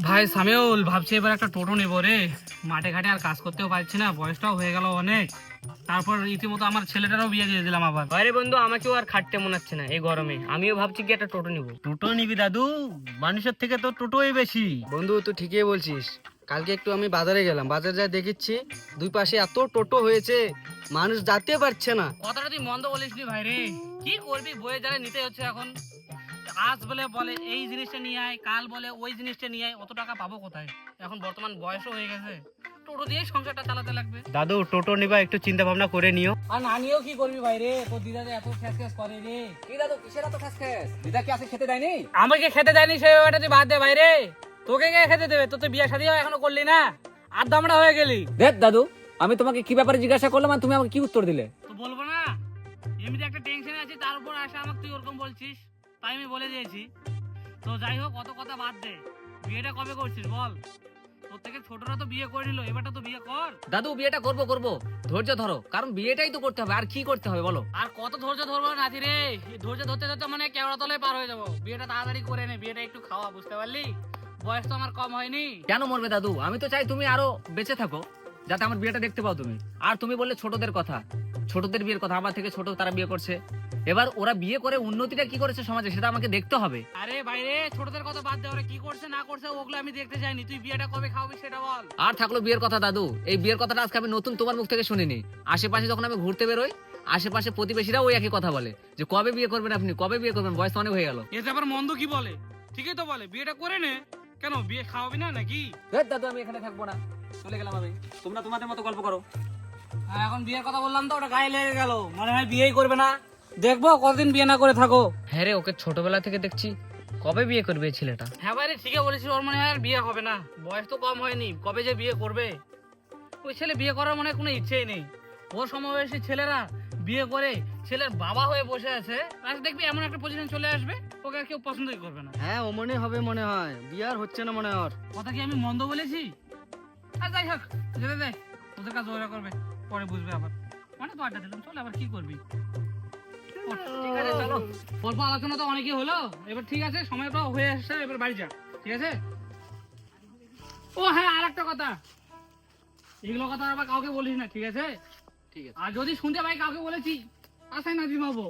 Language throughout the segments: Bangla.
ভাই সামিউল ভাবছি এবার একটা টোটো নেব রে। মাঠে ঘাটে আর কাজ করতেও পারছি না বয়সটাও হয়ে গেল অনেক। তারপর রীতিমতো আমার ছেলেটারও বিয়ে দিয়ে দিলাম আবার। বাইরে বন্ধু আমাকেও আর খাটতে মনে হচ্ছে না এই গরমে। আমিও ভাবছি কি একটা টোটো নিব। টোটো নিবি দাদু মানুষের থেকে তো টোটোই বেশি। বন্ধু তুই ঠিকই বলছিস। কালকে একটু আমি বাজারে গেলাম বাজারে যা দেখেছি দুই পাশে এত টোটো হয়েছে মানুষ যেতে পারছে না। কথাটা তুই মন্দ বলিস ভাই রে। কি করবি বইয়ে যারা নিতে হচ্ছে এখন। আজ বলে বলে এই জিনিসটা নিয়ে আয় কাল বলে ওই জিনিসটা নিয়ে আয় অত টাকা পাবো কোথায়? এখন বর্তমান বয়সও হয়ে গেছে। টোটো দিয়েই সংসারটা চালাতে লাগবে। দাদু টোটো নিবা একটু চিন্তা ভাবনা করে নিও। আর না নিয়েও কি করবি ভাই রে তোর দিদা যে এত খ্যাস খ্যাস করে রে। কি দাদু কিসের এত খাস খাস দিদা কি আছে খেতে দেয়নি? আমাকে খেতে দেয়নি সেই ব্যাপারটা তুই বাদ দে ভাই রে তোকে কে খেতে দেবে? তোর তো বিয়ে শাদী এখনও করলি না। আর দামড়া হয়ে গেলি। দেখ দাদু আমি তোমাকে কি ব্যাপারে জিজ্ঞাসা করলাম আর তুমি আমাকে কি উত্তর দিলে? তো বলব না। এমনিতে একটা টেনশন আছে তার উপর আসে আমাকে তুই ওরকম বলছিস। তাই আমি বলে দিয়েছি। তো যাই হোক অত কথা বাদ দে। বিয়েটা কবে করছিস বল? তোর থেকে ছোটরা তো বিয়ে করে নিল এবারটা তো বিয়ে কর। দাদু বিয়েটা করব করব। ধৈর্য ধরো কারণ বিয়েটাই তো করতে হবে। আর কি করতে হবে বলো? আর কত ধৈর্য ধরবো নাতি রে? এই ধৈর্য ধরতে ধরতে মানে কেওড়া তলে পার হয়ে যাব। বিয়েটা তাড়াতাড়ি করে নে বিয়েটা একটু খাওয়া বুঝতে পারলি? বয়স তো আমার কম হয়নি। কেন মরবে দাদু? আমি তো চাই তুমি আরও বেঁচে থাকো যাতে আমার বিয়েটা দেখতে পাও তুমি। আর তুমি বললে ছোটদের কথা। ছোটদের বিয়ের কথা আমার থেকে ছোট তারা বিয়ে করছে। এবার ওরা বিয়ে করে উন্নতিটা কি করেছে সমাজে সেটা আমাকে দেখতে হবে। আরে বাইরে ছোটদের কথা বাদ দে ওরা কি করছে না করছে ওগুলো আমি দেখতে চাইনি তুই বিয়েটা কবে খাওয়াবি সেটা বল। আর থাকল বিয়ের কথা দাদু। এই বিয়ের কথাটা আজকে আমি নতুন তোমার মুখ থেকে শুনিনি। আশেপাশে যখন আমি ঘুরতে বেরোই আশেপাশে প্রতিবেশীরা ওই একই কথা বলে যে কবে বিয়ে করবেন আপনি কবে বিয়ে করবেন বয়স অনেক হয়ে গেল। এতে আবার মন্দ কি বলে? ঠিকই তো বলে বিয়েটা করে নে। কেন বিয়ে খাওয়াবি না নাকি? দাদু আমি এখানে থাকব না। চলে গেলাম আমি। তোমরা তোমাদের মতো গল্প করো। এখন বিয়ের কথা বললাম তো ওটা গায়ে লেগে গেল। মনে হয় বিয়েই করবে না। দেখব কতদিন বিয়ে না করে থাকো। হ্যাঁ রে ওকে ছোটবেলা থেকে দেখছি। কবে বিয়ে করবে ছেলেটা? হ্যাঁ ভাই ঠিকই বলেছিস ওর মনে হয় আর বিয়ে হবে না। বয়স তো কম হয়নি কবে যে বিয়ে করবে? ওই ছেলে বিয়ে করার মনে কোনো ইচ্ছেই নেই। ওর সমবয়সী ছেলেরা বিয়ে করে ছেলের বাবা হয়ে বসে আছে। আর দেখবি এমন একটা পজিশন চলে আসবে ওকে আর কেউ পছন্দই করবে না। হ্যাঁ ও মনে হবে মনে হয়। বিয়ার হচ্ছে না মনে হয় কথা কি আমি মন্দ বলেছি? আর যাই হোক যেতে দে। ওদের কাজ ওরা করবে পরে বুঝবে আবার। মানে তো আড্ডা দিলাম চল আবার কি করবি? ঠিক আছে চলো। অল্প আলোচনা তো অনেকই হলো। এবার ঠিক আছে সময়টা হয়ে আসছে এবার বাড়ি যা ঠিক আছে? ও হ্যাঁ আর একটা কথা। এগুলো কথা আবার কাউকে বলিস না ঠিক আছে? ঠিক আছে। আর যদি শুনতে পাই কাউকে বলেছি আসাই না জিমাবো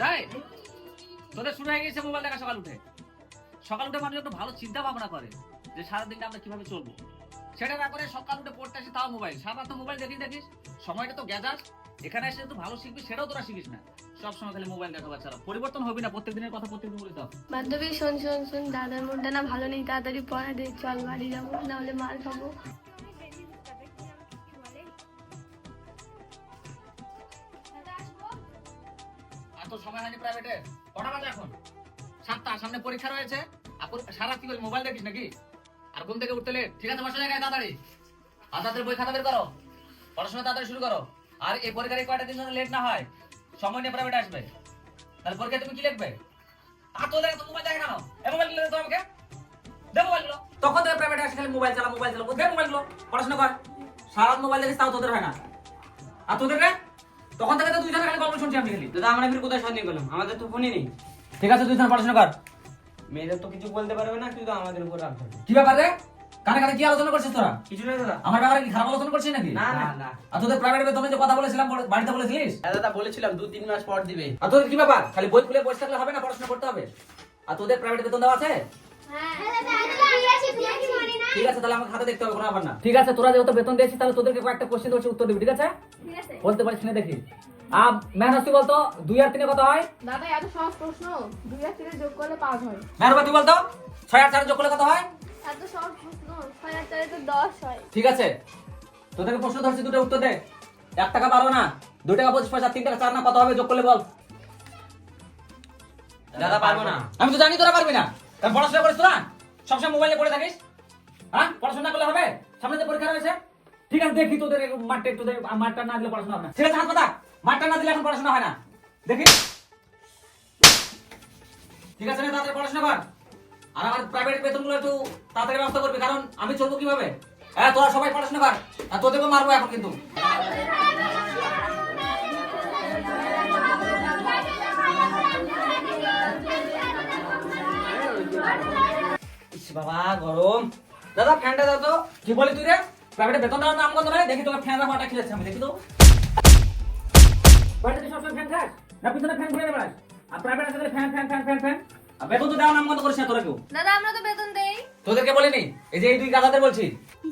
তাই? তোদের গেছে মোবাইল দেখা সকাল উঠে। সকাল উঠে মানুষ একটু ভালো চিন্তা ভাবনা করে যে সারাদিনটা আমরা কীভাবে চলবো। সেটা না করে সকাল উঠে পড়তে তাও মোবাইল সারা তো মোবাইল দেখিস দেখিস? সময়টা তো গেজাস এখানে এসে তুই ভালো শিখবি, সেটাও তোরা শিখিস না। সব সময় খালি মোবাইল দেখা বাচ্চারা। পরিবর্তন হবে না প্রত্যেক দিনের কথা প্রত্যেক দিন বলিস বান্ধবী, শোন শোন শোন, দাদার মনটা না ভালো নেই। তাড়াতাড়ি পড়া দে, চল বাড়ি যাব, নাহলে মার খাব। বাজে এখন। সাতটা, সামনে পরীক্ষা রয়েছে। আর সারা কি মোবাইল দেখিস নাকি? আর ঘুম থেকে উঠতে লেট। ঠিক আছে, বসে জায়গায় তাড়াতাড়ি। আর তাড়াতাড়ি বই খাতা বের করো। পড়াশোনা তাড়াতাড়ি শুরু করো। আর এই পরীক্ষার কয়টা দিন লেট না হয়, সময় নিয়ে প্রাইভেট আসবে। তাহলে তুমি কি লিখবে? আর তোদের তো মোবাইল দেখে কেন এ মোবাইল দিলে তো আমাকে? দে মোবাইল তখন প্রাইভেট আসে খালি মোবাইল চালা মোবাইল চালা। দে মোবাইলগুলো। পড়াশোনা কর। সারা মোবাইল দেখিস, তাও তোদের হয় না। আর তোদের রে? তখন থেকে তো দুই জনের খালি গল্প শুনছি আমি খালি। দাদা আমরা ফির কোথায় সন্দেহ করলাম? আমাদের তো ফোনই নেই। ঠিক আছে তুই তখন পড়াশোনা কর। মেয়েদের তো কিছু বলতে পারবে না কিন্তু আমাদের উপর রাখতে হবে কি ব্যাপার রে? কানে কানে কি আলোচনা করছিস তোরা? কিছু নেই দাদা। আমার ব্যাপারে কি খারাপ আলোচনা করছিস নাকি? না না। না আর তোদের প্রাইভেট বেতনে যে কথা বলেছিলাম বাড়িতে বলেছিলিস? হ্যাঁ দাদা বলেছিলাম দু তিন মাস পর দিবে। আর তোদের কি ব্যাপার? খালি বই খুলে বসে থাকলে হবে না পড়াশোনা করতে হবে? আর তোদের প্রাইভেট বেতন দেওয়া আছে। ঠিক আছে তাহলে আমাকে খাতা দেখতে হবে কোনো ব্যাপার না। ঠিক আছে তোরা যেহেতু বেতন দিয়েছিস তাহলে তোদেরকে কয়েকটা কোশ্চেন উত্তর দিবি ঠিক আছে? বলতে পারিস না দেখি। মেহনত তুই বলতো দুই আর তিনে কত হয়? দাদা এত সহজ প্রশ্ন। দুই আর তিনে যোগ করলে পাঁচ হয়। তুই বলতো ছয় আর চার যোগ করলে কত হয়? এত সহজ প্রশ্ন। ছয় আর চারে তো দশ হয়। ঠিক আছে। তোদেরকে প্রশ্ন ধরছি দুটো উত্তর দে। এক টাকা পারব না দু টাকা পঁচিশ পয়সা তিন টাকা চার না কত হবে যোগ করলে বল। দাদা পারব না। আমি তো জানি তোরা পারবি না। কারণ পড়াশোনা করিস তোরা? সবসময় মোবাইলে পড়ে থাকিস? হ্যাঁ? পড়াশোনা করলে হবে? সামনে যে পরীক্ষা রয়েছে? ঠিক আছে, দেখি তোদের মাঠটা না দিলে পড়াশোনা হবে না। কথা, মাঠটা না দিলে এখন পড়াশোনা হয় না। দেখি। ঠিক আছে পড়াশোনা কর। আর আমার প্রাইভেট বেতনগুলো একটু তাড়াতাড়ি ব্যবস্থা করবি, কারণ আমি চলবো কীভাবে? হ্যাঁ তোরা সবাই পড়াশোনা কর। আর তোদেরকে মারবো এখন কিন্তু। বাবা, গরম। দাদা ফ্যানটা দাও তো কি বলি তুই রে? প্রাইভেটে বেতন দেওয়ার নাম কত নয় দেখি তোকে ফ্যান রাখাটা খেলেছে আমি দেখি তো। বাড়িতে সবসময় ফ্যান খাস না পিছনে ফ্যান ঘুরে বেড়াস আর প্রাইভেট আছে fan fan fan fan fan আর বেতন তো দেওয়ার নাম কত করিস না তোরা কেউ। দাদা আমরা তো বেতন দেই। তোদেরকে বলিনি? এই যে এই দুই গাদাদের বলছি।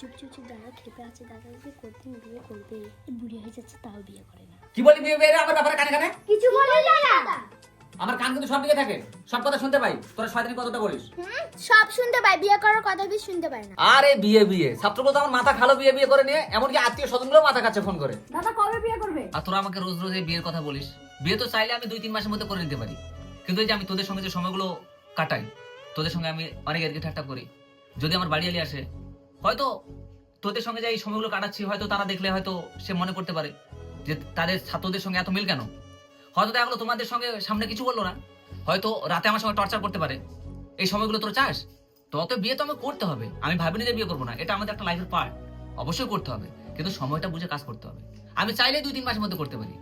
চুপ চুপ চুপ দাদা খেপে আছে দাদা যে কতদিন বিয়ে করবে। বুড়ি হয়ে যাচ্ছে তাও বিয়ে করে না। কি বলি বিয়ে বিয়ে আমার ব্যাপারে কানে কানে? কিছু বলে দাদা। আমার কান কিন্তু সব দিকে থাকে। সব কথা শুনতে পাই। তোরা শয়তানি কতটা করিস? সব শুনতে পাই বিয়ে করার কথা কি শুনতে পাই না? আরে বিয়ে বিয়ে। ছাত্র বলতে আমার মাথা খালো বিয়ে বিয়ে করে নিয়ে এমনকি আত্মীয় স্বজনগুলো মাথা খাচ্ছে ফোন করে। দাদা কবে বিয়ে করবে? আর তোরা আমাকে রোজ রোজ এই বিয়ের কথা বলিস। বিয়ে তো চাইলে আমি দুই তিন মাসের মধ্যে করে নিতে পারি। কিন্তু এই যে আমি তোদের সঙ্গে যে সময়গুলো কাটাই তোদের সঙ্গে আমি অনেক এরকি ঠাট্টা করি। যদি আমার বাড়ি আলি আসে হয়তো তোদের সঙ্গে যে এই সময়গুলো কাটাচ্ছি হয়তো তারা দেখলে হয়তো সে মনে করতে পারে যে তাদের ছাত্রদের সঙ্গে এত মিল কেন? হয়তো দেখা গেলো তোমাদের সঙ্গে সামনে কিছু বলল না। হয়তো রাতে আমার সঙ্গে টর্চার করতে পারে। এই সময়গুলো তোর চাস? তো অত বিয়ে তো আমি করতে হবে। আমি ভাবিনি যে বিয়ে করব না। এটা আমাদের একটা লাইফের পার্ট অবশ্যই করতে হবে। কিন্তু সময়টা বুঝে কাজ করতে হবে। আমি চাইলে দুই তিন মাসের মধ্যে করতে পারি।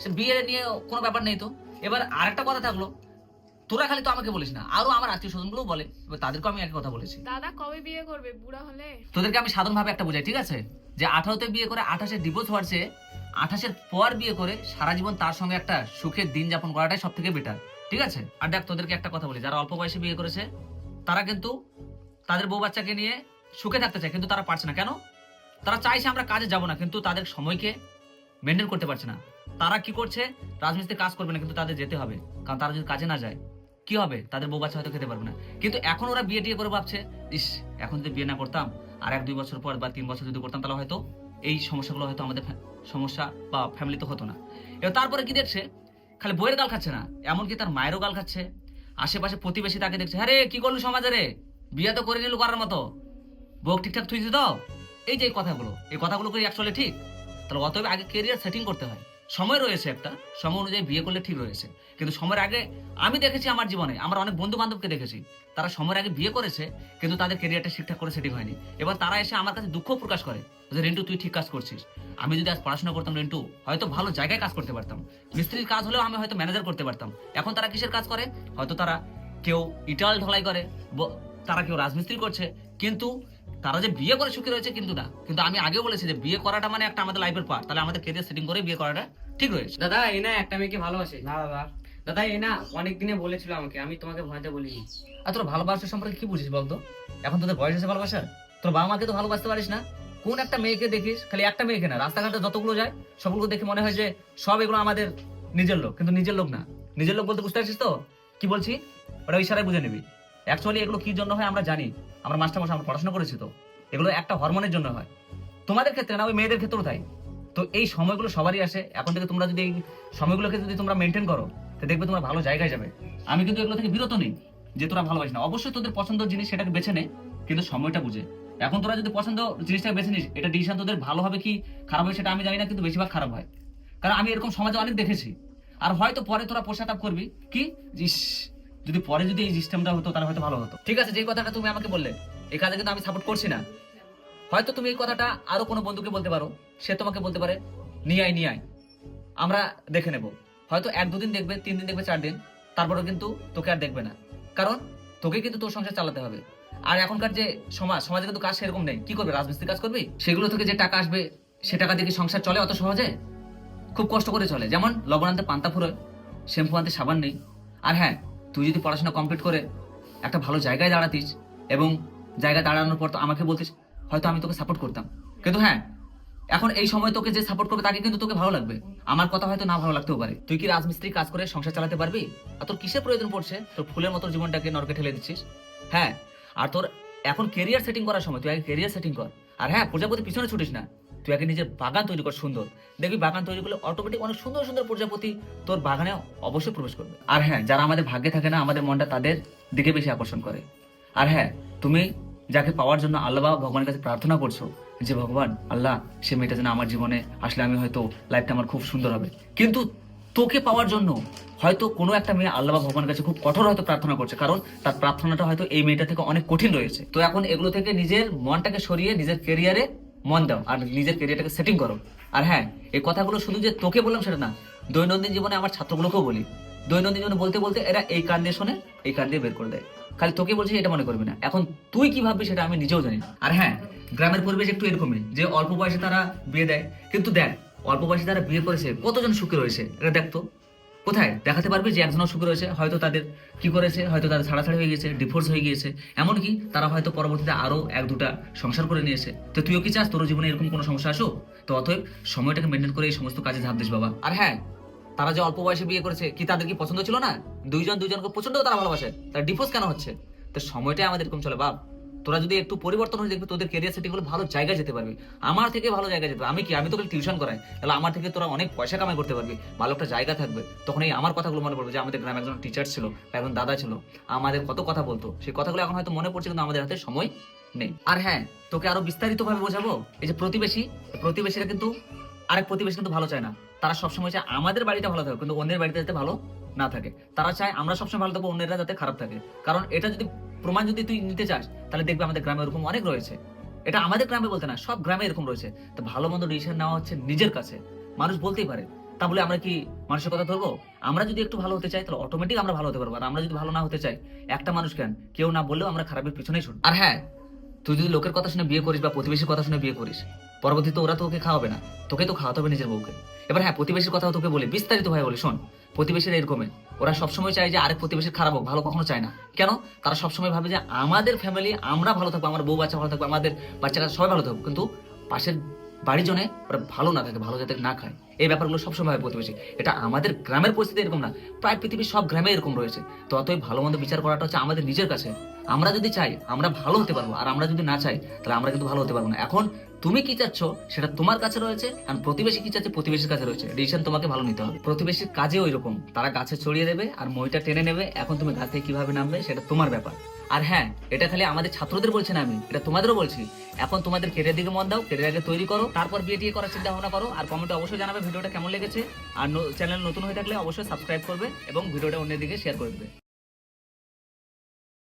সে বিয়ে নিয়ে কোনো ব্যাপার নেই তো। এবার আরেকটা কথা থাকল। তোরা খালি তো আমাকে বলিস না। আরও আমার আত্মীয় স্বজনগুলো বলে। এবার তাদেরকেও আমি একই কথা বলেছি। দাদা কবে বিয়ে করবে? বুড়া হলে? তোদেরকে আমি সাধারণভাবে একটা বোঝাই ঠিক আছে? যে আঠারোতে বিয়ে করে আঠাশে ডিভোর্স হওয়ার চেয়ে আঠাশের পর বিয়ে করে সারা জীবন তার সঙ্গে একটা সুখের দিন যাপন করাটাই সব থেকে বেটার ঠিক আছে? আর দেখ, তোদেরকে একটা কথা বলি, যারা অল্প বয়সে বিয়ে করেছে, তারা কিন্তু তাদের বউ বাচ্চাকে নিয়ে সুখে থাকতে চায়, কিন্তু তারা পারছে না। কেন? তারা চাইছে আমরা কাজে যাব না, কিন্তু তাদের সময়কে মেনটেন করতে পারছে না। তারা কি করছে? রাজমিস্ত্রি কাজ করবে না, কিন্তু তাদের যেতে হবে। কারণ তারা যদি কাজে না যায়, কি হবে? তাদের বউ বাচ্চা হয়তো খেতে পারবে না। কিন্তু এখন ওরা বিয়ে টিয়ে করে ভাবছে, ইস, এখন যদি বিয়ে না করতাম, আর এক দুই বছর পর বা তিন বছর যদি করতাম, তাহলে হয়তো এই সমস্যাগুলো হয়তো আমাদের সমস্যা বা ফ্যামিলিতে হতো না। এবার তারপরে কি দেখছে? খালি বইয়ের গাল খাচ্ছে না। এমনকি তার মায়েরও গাল খাচ্ছে। আশেপাশে প্রতিবেশী তাকে দেখছে, আরে, কি করলু সমাজে রে? বিয়ে তো করে নিল করার মতো। বউ ঠিকঠাক থুই দাও। এই যে এই কথাগুলো এই কথাগুলো করে অ্যাকচুয়ালি ঠিক? তাহলে অতএব আগে কেরিয়ার সেটিং করতে হয়। সময় রয়েছে একটা, সময় অনুযায়ী বিয়ে করলে ঠিক রয়েছে। কিন্তু সময়ের আগে আমি দেখেছি আমার জীবনে, আমার অনেক বন্ধু বান্ধবকে দেখেছি, তারা সময়ের আগে বিয়ে করেছে, কিন্তু তাদের কেরিয়ারটা ঠিকঠাক করে সেটিং হয়নি। এবার তারা এসে আমার কাছে দুঃখ প্রকাশ করে যে, রিন্টু, তুই ঠিক কাজ করছিস। আমি যদি আজ পড়াশোনা করতাম, রিন্টু, হয়তো ভালো জায়গায় কাজ করতে পারতাম। মিস্ত্রির কাজ হলেও আমি হয়তো ম্যানেজার করতে পারতাম। এখন তারা কিসের কাজ করে? হয়তো তারা কেউ ইটাল ঢলাই করে তারা কেউ রাজমিস্ত্রি করছে, কিন্তু তারা যে বিয়ে করে সুখী রয়েছে কিন্তু না। কিন্তু আমি আগেও বলেছি যে বিয়ে করাটা মানে একটা আমাদের লাইফের পার্ট তাহলে আমাদের কেরিয়ার সেটিং করে বিয়ে করাটা ঠিক রয়েছে। দাদা এই না একটা মেয়েকে ভালোবাসে। না দাদা। দাদা এই না অনেক দিনে বলেছিল আমাকে আমি তোমাকে ভয়তে বলিনি। আর তোর ভালোবাসা সম্পর্কে কি বুঝিস বলতো? এখন তোদের বয়স আছে ভালোবাসার? তোর বাবা মাকে তো ভালোবাসতে পারিস না। কোন একটা মেয়েকে দেখিস খালি একটা মেয়েকে না রাস্তাঘাটে যতগুলো যায় সবগুলো দেখে মনে হয় যে সব এগুলো আমাদের নিজের লোক কিন্তু নিজের লোক না। নিজের লোক বলতে বুঝতে পারছিস তো? কি বলছি? ওটা ইশারায় বুঝে নিবি। অ্যাকচুয়ালি এগুলো কি জন্য হয় আমরা জানি। আমরা মাস্টার মাসে আমরা পড়াশোনা করেছি তো। এগুলো একটা হরমোনের জন্য হয়। তোমাদের ক্ষেত্রে না, ওই মেয়েদের ক্ষেত্রেও তাই। তো এই সময়গুলো সবারই আসে। এখন থেকে তোমরা যদি এই সময়গুলোকে যদি তোমরা মেনটেন করো, তো দেখবে তোমরা ভালো জায়গায় যাবে। আমি কিন্তু এগুলো থেকে বিরত নেই যে তোরা ভালোবাসিস না। অবশ্যই তোদের পছন্দের জিনিস সেটাকে বেছে নে, কিন্তু সময়টা বুঝে। এখন তোরা যদি পছন্দ জিনিসটাকে বেছে নিস, এটা ডিসিশন তোদের ভালো হবে কি খারাপ হবে সেটা আমি জানি না, কিন্তু বেশিরভাগ খারাপ হয়। কারণ আমি এরকম সমাজে অনেক দেখেছি। আর হয়তো পরে তোরা পশ্চাতাপ করবি। কি? ইস যদি পরে যদি এই সিস্টেমটা হতো, তাহলে হয়তো ভালো হতো। ঠিক আছে যে কথাটা তুমি আমাকে বললে এই কাজে কিন্তু আমি সাপোর্ট করছি না। হয়তো তুমি এই কথাটা আরও কোনো বন্ধুকে বলতে পারো, সে তোমাকে বলতে পারে, নিয়ে আয় নিয়ে আয়। আমরা দেখে নেব। হয়তো এক দুদিন দেখবে, তিন দিন দেখবে, চার দিন। তারপরে কিন্তু তোকে আর দেখবে না। কারণ তোকে কিন্তু তোর সংসার চালাতে হবে। আর এখনকার যে সমাজ, সমাজে কিন্তু কাজ সেরকম নেই। কি করবে রাজমিস্ত্রি কাজ করবি? সেগুলো থেকে যে টাকা আসবে, সে টাকা দিয়ে সংসার চলে অত সহজে? খুব কষ্ট করে চলে। যেমন লবণ আনতে পান্তা ফুরোয়, শ্যাম্পু আনতে সাবান নেই। আর হ্যাঁ তুই যদি পড়াশোনা কমপ্লিট করে একটা ভালো জায়গায় দাঁড়াতিস এবং জায়গায় দাঁড়ানোর পর তো আমাকে বলতিস, হয়তো আমি তোকে সাপোর্ট করতাম। কিন্তু হ্যাঁ এখন এই সময় তোকে যে সাপোর্ট করবে তাকে কিন্তু তোকে ভালো লাগবে। আমার কথা হয়তো না ভালো লাগতেও পারে। তুই কি রাজমিস্ত্রি কাজ করে সংসার চালাতে পারবি? আর তোর কিসের প্রয়োজন পড়ছে? তোর ফুলের মতো জীবনটাকে নরকে ঠেলে দিচ্ছিস? হ্যাঁ আর তোর এখন কেরিয়ার সেটিং করার সময়, তুই আগে কেরিয়ার সেটিং কর। আর হ্যাঁ প্রজাপতি পিছনে ছুটিস না। তুই আগে নিজের বাগান তৈরি কর সুন্দর। দেখবি বাগান তৈরি করলে অটোমেটিক অনেক সুন্দর সুন্দর প্রজাপতি তোর বাগানে অবশ্যই প্রবেশ করবে। আর হ্যাঁ যারা আমাদের ভাগ্যে থাকে না, আমাদের মনটা তাদের দিকে বেশি আকর্ষণ করে। আর হ্যাঁ তুমি যাকে পাওয়ার জন্য আল্লাহ ভগবানের কাছে প্রার্থনা করছ যে, ভগবান, আল্লাহ, সে মেয়েটা যেন আমার জীবনে আসলে আমি হয়তো লাইফটা আমার খুব সুন্দর হবে। কিন্তু তোকে পাওয়ার জন্য হয়তো কোনো একটা মেয়ে আল্লাহ বা ভগবানের কাছে খুব কঠোর হয়তো প্রার্থনা করছে, কারণ তার প্রার্থনাটা হয়তো এই মেয়েটা থেকে অনেক কঠিন রয়েছে। তো এখন এগুলো থেকে নিজের মনটাকে সরিয়ে, নিজের কেরিয়ারে মন দাও, আর নিজের কেরিয়ারটাকে সেটিং করো। আর হ্যাঁ এই কথাগুলো শুধু যে তোকে বললাম সেটা না, দৈনন্দিন জীবনে আমার ছাত্রগুলোকেও বলি। দৈনন্দিন জীবনে বলতে বলতে এরা এই কান দিয়ে শোনে, এই কান দিয়ে বের করে দেয়। খালি তোকে বলছি এটা মনে করবি না। এখন তুই কি ভাববি সেটা আমি নিজেও জানি। আর হ্যাঁ গ্রামের পরিবেশ একটু এরকমই, যে অল্প বয়সে তারা বিয়ে দেয়। কিন্তু দেখ, অল্প বয়সে তারা বিয়ে করেছে, কতজন সুখী রয়েছে, এটা দেখতো কোথায়? দেখাতে পারবি যে একজনও সুখী রয়েছে, হয়তো তাদের কি করেছে, হয়তো তাদের ছাড়াছাড়ি হয়ে গেছে ডিভোর্স হয়ে গিয়েছে। এমনকি তারা হয়তো পরবর্তীতে আরও এক দুটা সংসার করে নিয়েছে। তো তুইও কি চাস তোর জীবনে এরকম কোনো সমস্যা আসুক? তো অতএব সময়টাকে মেনটেন করে এই সমস্ত কাজে ধাপ দিস বাবা। আর হ্যাঁ তারা যে অল্প বয়সে বিয়ে করেছে, কি তাদের কি পছন্দ ছিল না? দুইজন দুইজনকে প্রচণ্ড তারা ভালোবাসে। তার ডিভোর্স কেন হচ্ছে? তো সময়টাই আমাদের এরকম চলে বাপ। তোরা যদি একটু পরিবর্তন হয়ে দেখবি, তোদের কেরিয়ার সেটিং হলে ভালো জায়গায় যেতে পারবি। আমার থেকে ভালো জায়গায় যেতে আমি কি? আমি তোকে টিউশন করাই। তাহলে আমার থেকে তোরা অনেক পয়সা কামাই করতে পারবি। ভালো একটা জায়গা থাকবে। তখন এই আমার কথাগুলো মনে পড়বে যে, আমাদের গ্রামে একজন টিচার ছিল, একজন দাদা ছিল। আমাদের কত কথা বলতো। সেই কথাগুলো এখন হয়তো মনে পড়ছে, কিন্তু আমাদের হাতে সময় নেই। আর হ্যাঁ তোকে আরও বিস্তারিত ভাবে বোঝাবো। এই যে প্রতিবেশী, প্রতিবেশীরা কিন্তু, আরেক প্রতিবেশী কিন্তু ভালো চায় না। তারা সবসময় চায় আমাদের বাড়িটা ভালো থাকে, কিন্তু অন্যের বাড়িতে যাতে ভালো না থাকে। তারা চায় আমরা সবসময় ভালো থাকব, অন্যেরা যাতে খারাপ থাকে। কারণ এটা যদি প্রমাণ যদি তুই নিতে চাস, তাহলে দেখবে আমাদের গ্রামে এরকম অনেক রয়েছে। এটা আমাদের গ্রামে বলতে না, সব গ্রামে এরকম রয়েছে। তো ভালো মন্দ ডিসিশন নেওয়া হচ্ছে নিজের কাছে। মানুষ বলতেই পারে। তা বলে আমরা কি মানুষের কথা ধরবো? আমরা যদি একটু ভালো হতে চাই, তাহলে অটোমেটিক আমরা ভালো হতে পারব। আর আমরা যদি ভালো না হতে চাই, একটা মানুষ কেন? কেউ না বললেও আমরা খারাপের পিছনেই ছুট আর হ্যাঁ তুই যদি লোকের কথা শুনে বিয়ে করিস বা প্রতিবেশীর কথা শুনে বিয়ে করিস, পরবর্তীতে ওরা তোকে খাওয়াবে না। তোকে তো খাওয়াতে হবে নিজের বউকে। এবার হ্যাঁ প্রতিবেশীর কথাও তোকে বলি, বিস্তারিত ভাবে বলি, শোন। প্রতিবেশীরা এরকমই। ওরা সবসময় চায় যে আরেক প্রতিবেশীর খারাপ হোক, ভালো কখনো চায় না। কেন? তারা সবসময় ভাবে যে আমাদের ফ্যামিলি আমরা ভালো থাকব, আমার বউ বাচ্চা ভালো থাকবে, আমাদের বাচ্চারা সবাই ভালো থাকব কিন্তু পাশের বাড়ির জনে ওরা ভালো না থাকে, ভালো যাতে না খায়। এই ব্যাপারগুলো সবসময় হয় প্রতিবেশী। এটা আমাদের গ্রামের পরিস্থিতি এরকম না। প্রায় পৃথিবীর সব গ্রামে এরকম রয়েছে। তো অতএব ভালো মন্দ বিচার করাটা হচ্ছে আমাদের নিজের কাছে। আমরা যদি চাই, আমরা ভালো হতে পারব। আর আমরা যদি না চাই, তাহলে আমরা কিন্তু ভালো হতে পারব না। এখন তুমি কি চাচ্ছ, সেটা তোমার কাছে রয়েছে আর প্রতিবেশী কি চাচ্ছে, প্রতিবেশীর কাছে রয়েছে। ডিসিশন তোমাকে ভালো নিতে হবে। প্রতিবেশীর কাজে ওই রকম তারা গাছে ছড়িয়ে দেবে আর মইটা টেনে নেবে। এখন তুমি গাছ কীভাবে নামবে, সেটা তোমার ব্যাপার। আর হ্যাঁ এটা খালি আমাদের ছাত্রদের বলছি না আমি, এটা তোমাদেরও বলছি। এখন তোমাদের কেরিয়ার দিকে মন দাও কেরিয়ারকে তৈরি করো, তারপর বিয়ে টিয়ে করার চিন্তা ভাবনা করো, আর কমেন্টে অবশ্যই জানাবে ভিডিওটা কেমন লেগেছে। আর চ্যানেল নতুন হয়ে থাকলে অবশ্যই সাবস্ক্রাইব করবে এবং ভিডিওটা অন্যের দিকে শেয়ার করে দেবে।